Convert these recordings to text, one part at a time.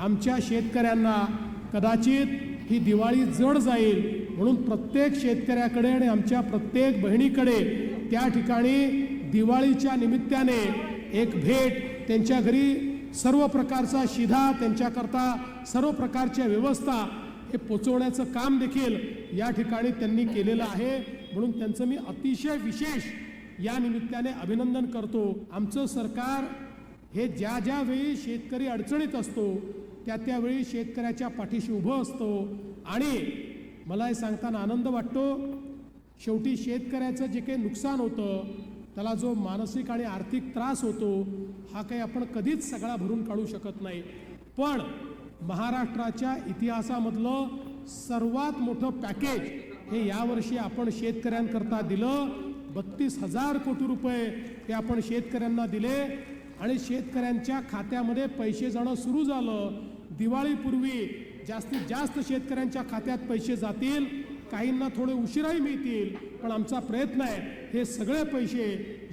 आमच्या शेतकऱ्यांना कदाचित ही दिवाळी जड जाईल म्हणून प्रत्येक शेतकऱ्याकडे आणि आमच्या प्रत्येक बहिणीकडे त्या ठिकाणी दिवाळीच्या निमित्ताने एक भेट त्यांच्या घरी सर्व प्रकारचा शिधा त्यांच्याकरता सर्व प्रकारच्या व्यवस्था हे पोचवण्याचं काम देखील या ठिकाणी त्यांनी केलेलं आहे. म्हणून त्यांचं मी अतिशय विशेष या निमित्ताने अभिनंदन करतो. आमचं सरकार हे ज्या ज्यावेळी शेतकरी अडचणीत असतो त्या त्यावेळी शेतकऱ्याच्या पाठीशी उभं असतो. आणि मला हे सांगताना आनंद वाटतो. शेवटी शेतकऱ्याचं जे काही नुकसान होतं त्याला जो मानसिक आणि आर्थिक त्रास होतो हा काही आपण कधीच सगळा भरून काढू शकत नाही. पण महाराष्ट्राच्या इतिहासामधलं सर्वात मोठं पॅकेज हे यावर्षी आपण शेतकऱ्यांकरता दिलं. बत्तीस हजार कोटी रुपये हे आपण शेतकऱ्यांना दिले. आणि शेतकऱ्यांच्या खात्यामध्ये पैसे जाणं सुरू झालं. दिवाळीपूर्वी जास्तीत जास्त शेतकऱ्यांच्या खात्यात पैसे जातील काहींना थोडे उशिराही मिळतील पण आमचा प्रयत्न आहे हे सगळे पैसे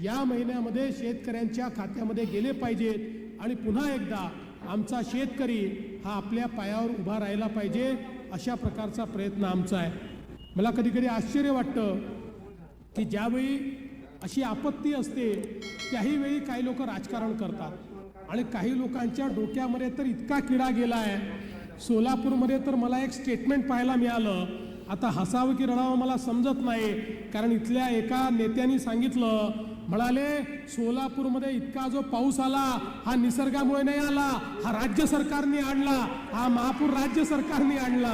या महिन्यामध्ये शेतकऱ्यांच्या खात्यामध्ये गेले पाहिजेत. आणि पुन्हा एकदा आमचा शेतकरी हा आपल्या पायावर उभा राहिला पाहिजे अशा प्रकारचा प्रयत्न आमचा आहे. मला कधी कधी आश्चर्य वाटतं की ज्यावेळी अशी आपत्ती असते त्याही वेळी काही लोक राजकारण करतात. आणि काही लोकांच्या डोक्यामध्ये तर इतका किडा गेला आहे सोलापूरमध्ये तर मला एक स्टेटमेंट पाहायला मिळालं. आता हसावं की रडावं मला समजत नाही. कारण इथल्या एका नेत्यांनी सांगितलं म्हणाले सोलापूरमध्ये इतका जो पाऊस आला हा निसर्गामुळे नाही आला. हा राज्य सरकारने आणला. हा महापूर राज्य सरकारने आणला.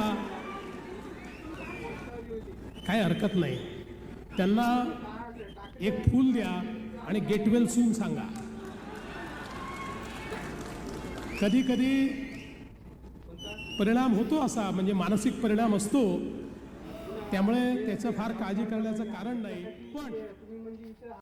काही हरकत नाही. त्यांना एक फूल द्या आणि गेट वेल सून सांगा. कधी कधी परिणाम होतो असा म्हणजे मानसिक परिणाम असतो. त्यामुळे त्याचं फार काळजी करण्याचं कारण नाही. पण